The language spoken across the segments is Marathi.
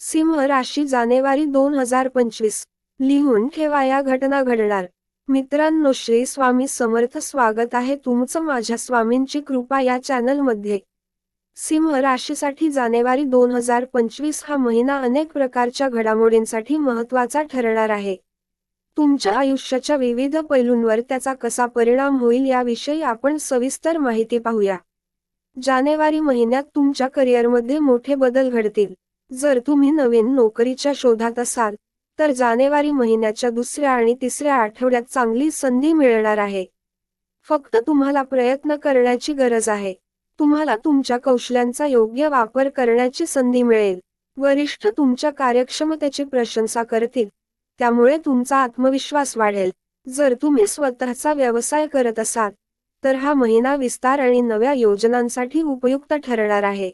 सिंह राशी जानेवारी दोन हजार पंचवीस. लिहून ठेवा या घटना घडणार. मित्रांनो श्री स्वामी समर्थ स्वागत आहे तुमचं माझ्या स्वामींची कृपा या चॅनलमध्ये. सिंह राशीसाठी जानेवारी दोन हजार पंचवीस हा महिना अनेक प्रकारच्या घडामोडींसाठी महत्त्वाचा ठरणार आहे. तुमच्या आयुष्याच्या विविध पैलूंवर त्याचा कसा परिणाम होईल याविषयी आपण सविस्तर माहिती पाहूया. जानेवारी महिन्यात तुमच्या करिअरमध्ये मोठे बदल घडतील. जर तुम्ही नवीन नोकरीच्या शोधात असाल तर जानेवारी महिन्याच्या दुसऱ्या आणि तिसऱ्या आठवड्यात चांगली संधी मिळणार आहे. फक्त तुम्हाला प्रयत्न करण्याची गरज आहे. तुम्हाला तुमच्या कौशल्यांचा योग्य वापर करण्याची संधी मिळेल. वरिष्ठ तुमच्या कार्यक्षमतेची प्रशंसा करतील. त्यामुळे तुमचा आत्मविश्वास वाढेल. जर तुम्ही स्वतःचा व्यवसाय करत असाल तर हा महिना विस्तार आणि नव्या योजनांसाठी उपयुक्त ठरणार आहे.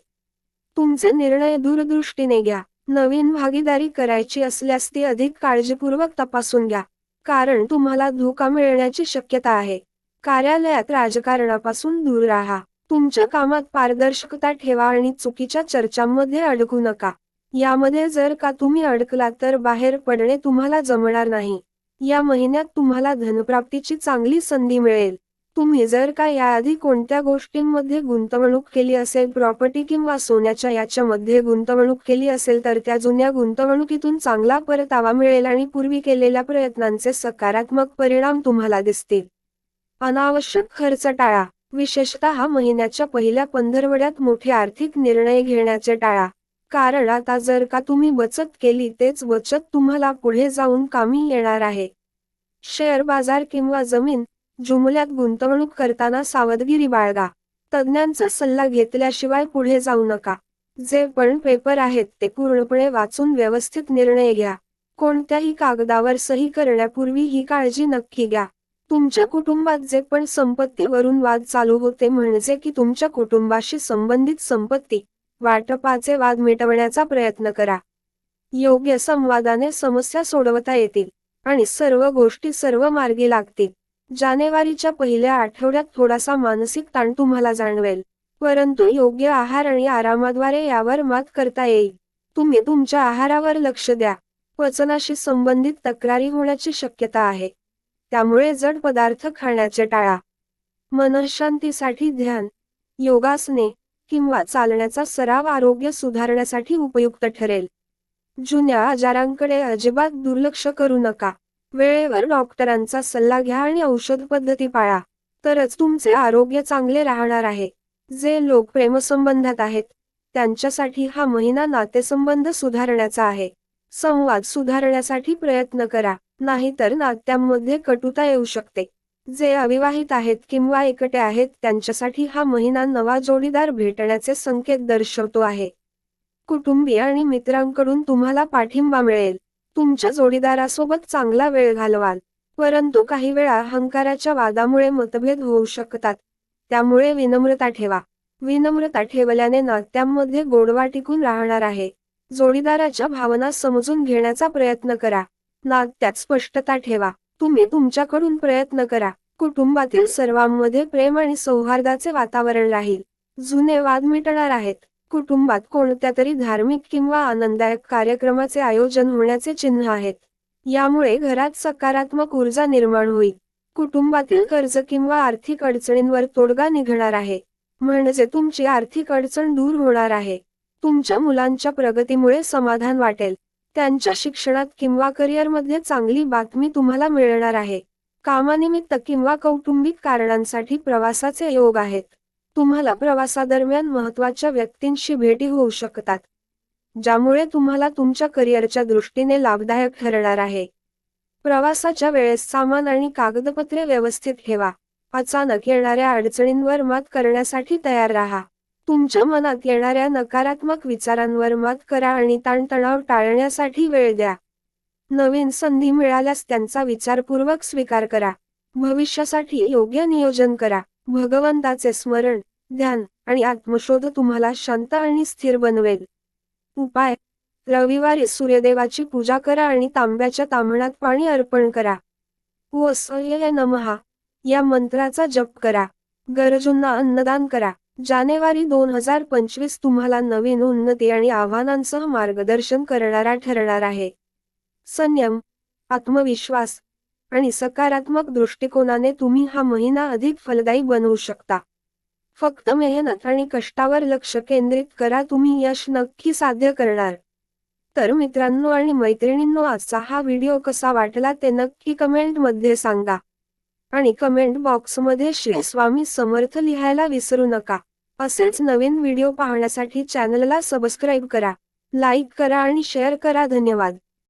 तुमचे निर्णय दूरदृष्टीने घ्या. नवीन भागीदारी करायची असल्यास ती अधिक काळजीपूर्वक तपासून घ्या. कारण तुम्हाला धोका मिळण्याची शक्यता आहे. कार्यालयात राजकारणापासून दूर राहा. तुमच्या कामात पारदर्शकता ठेवा आणि चुकीच्या चर्चांमध्ये अडकू नका. यामध्ये जर का तुम्ही अडकलात तर बाहेर पडणे तुम्हाला जमणार नाही. या महिन्यात तुम्हाला धनप्राप्तीची चांगली संधी मिळेल. तुम्ही जर का याआधी कोणत्या गोष्टींमध्ये गुंतवणूक केली असेल प्रॉपर्टी किंवा सोन्याच्या याच्यामध्ये गुंतवणूक केली असेल तर त्या जुन्या गुंतवणुकीतून चांगला परतावा मिळेल आणि पूर्वी केलेल्या प्रयत्नांचे सकारात्मक परिणाम तुम्हाला दिसतील. अनावश्यक खर्च टाळा. विशेषतः महिन्याच्या पहिल्या पंधरवड्यात मोठे आर्थिक निर्णय घेण्याचे टाळा. कारण आता जर का तुम्ही बचत केली तेच बचत तुम्हाला पुढे जाऊन कामी येणार आहे. शेअर बाजार किंवा जमीन जुमल्यात गुंतवणूक करताना सावधगिरी बाळगा. तज्ज्ञांचा सल्ला घेतल्याशिवाय पुढे जाऊ नका. जे पण पेपर आहेत ते पूर्णपणे वाचून व्यवस्थित निर्णय घ्या. कोणत्याही कागदावर सही करण्यापूर्वी ही काळजी नक्की घ्या. तुमच्या कुटुंबात जे पण संपत्तीवरून वाद चालू होते म्हणजे की तुमच्या कुटुंबाशी संबंधित संपत्ती वाटपाचे वाद मिटवण्याचा प्रयत्न करा. योग्य संवादाने समस्या सोडवता येतील आणि सर्व गोष्टी सर्व मार्गी लागतील. जानेवारीच्या पहिल्या आठवड्यात थोडासा मानसिक ताण तुम्हाला जाणवेल. परंतु योग्य आहार आणि आरामाद्वारे यावर मात करता येईल. तुम्ही तुमच्या आहारावर लक्ष द्या. पचनाशी संबंधित तक्रारी होण्याची शक्यता आहे. त्यामुळे जड पदार्थ खाण्याचे टाळा. मनशांतीसाठी ध्यान योगासने किंवा चालण्याचा सराव आरोग्य सुधारण्यासाठी उपयुक्त ठरेल. जुन्या आजारांकडे अजिबात दुर्लक्ष करू नका. वेळेवर डॉक्टरांचा सल्ला घ्या आणि औषध पद्धती पाळा. तरच तुमचे आरोग्य चांगले राहणार आहे. जे लोक प्रेमसंबंधात आहेत त्यांच्यासाठी हा महिना नातेसंबंध सुधारण्याचा आहे. संवाद सुधारण्यासाठी प्रयत्न करा नाहीतर नात्यांमध्ये कटुता येऊ शकते. जे अविवाहित आहेत किंवा एकटे आहेत त्यांच्यासाठी हा महिना नवा जोडीदार भेटण्याचे संकेत दर्शवतो आहे. कुटुंबीय आणि मित्रांकडून तुम्हाला पाठिंबा मिळेल. तुमच्या जोडीदारासोबत चांगला वेळ घालवाल. परंतु काही वेळा अहंकाराच्या वादामुळे मतभेद होऊ शकतात. त्यामुळे विनम्रता ठेवा. विनम्रता ठेवल्याने नात्यांमध्ये गोडवा टिकून राहणार आहे. जोडीदाराच्या भावना समजून घेण्याचा प्रयत्न करा. नात्यात स्पष्टता ठेवा. तुम्ही तुमच्याकडून प्रयत्न करा. कुटुंबातील सर्वांमध्ये प्रेम आणि सौहार्दाचे वातावरण राहील. जुने वाद मिटणार आहेत. कुटुंबात कोणत्या तरी धार्मिक किंवा आनंददायक कार्यक्रमाचे आयोजन होण्याचे चिन्ह आहेत. यामुळे घरात सकारात्मक ऊर्जा निर्माण होईल. कुटुंबातील कर्ज किंवा आर्थिक अडचणींवर तोडगा निघणार आहे. म्हणजे तुमची आर्थिक अडचण दूर होणार आहे. तुमच्या मुलांच्या प्रगतीमुळे समाधान वाटेल. त्यांच्या शिक्षणात किंवा करिअरमध्ये चांगली बातमी तुम्हाला मिळणार आहे. कामानिमित्त किंवा कौटुंबिक कारणांसाठी प्रवासाचे योग आहेत. तुम्हाला प्रवासादरम्यान महत्त्वाच्या व्यक्तींशी भेटी होऊ शकतात ज्यामुळे तुम्हाला तुमच्या करिअरच्या दृष्टीने लाभदायक ठरणार आहे. प्रवासाच्या वेळेस सामान आणि कागदपत्रे व्यवस्थित ठेवा अचानक येणाऱ्या अडचणींवर मात करण्यासाठी तयार राहा. तुमच्या मनात येणाऱ्या नकारात्मक विचारांवर मात करा आणि ताणतणाव टाळण्यासाठी वेळ द्या. नवीन संधी मिळाल्यास त्यांचा विचारपूर्वक स्वीकार करा. भविष्यासाठी योग्य नियोजन करा. भगवंताचे स्मरण ध्यान आणि आत्मशोध तुम्हाला शांत आणि स्थिर बनवेल. उपाय रविवारी सूर्यदेवाची पूजा करा आणि तांब्याच्या तांबणात पाणी अर्पण करा. वसय नमहा या मंत्राचा जप करा. गरजूंना अन्नदान करा. जानेवारी दोन हजार पंचवीस तुम्हाला नवीन उन्नती आणि आव्हानांसह मार्गदर्शन करणारा ठरणार आहे. संयम आत्मविश्वास आणि सकारात्मक दृष्टिकोनाने तुम्ही हा महिना अधिक फलदायी बनवू शकता. फक्त मेहनत आणि कष्टावर लक्ष केंद्रित करा तुम्ही यश नक्की साध्य करणार. तर मित्रांनो आणि मैत्रिणींनो आजचा हा व्हिडिओ कसा वाटला ते नक्की कमेंटमध्ये सांगा. आणि कमेंट बॉक्समध्ये श्री स्वामी समर्थ लिहायला विसरू नका. असेच नवीन व्हिडिओ पाहण्यासाठी चॅनलला सबस्क्राईब करा लाईक करा आणि शेअर करा. धन्यवाद.